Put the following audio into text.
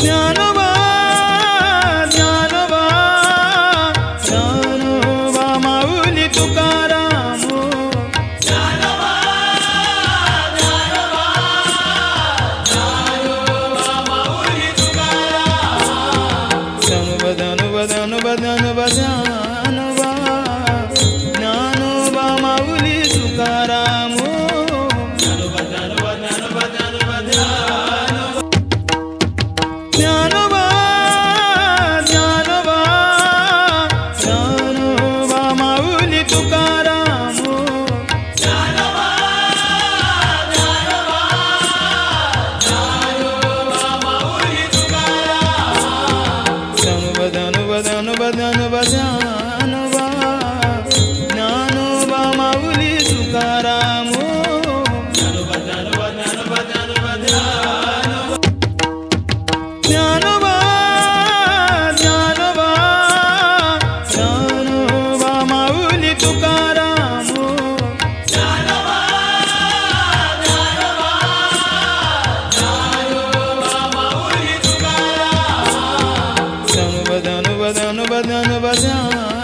ज्ञानवा ज्ञानवा ज्ञानवा Mauli Tuka tu cara. ابدا ابدا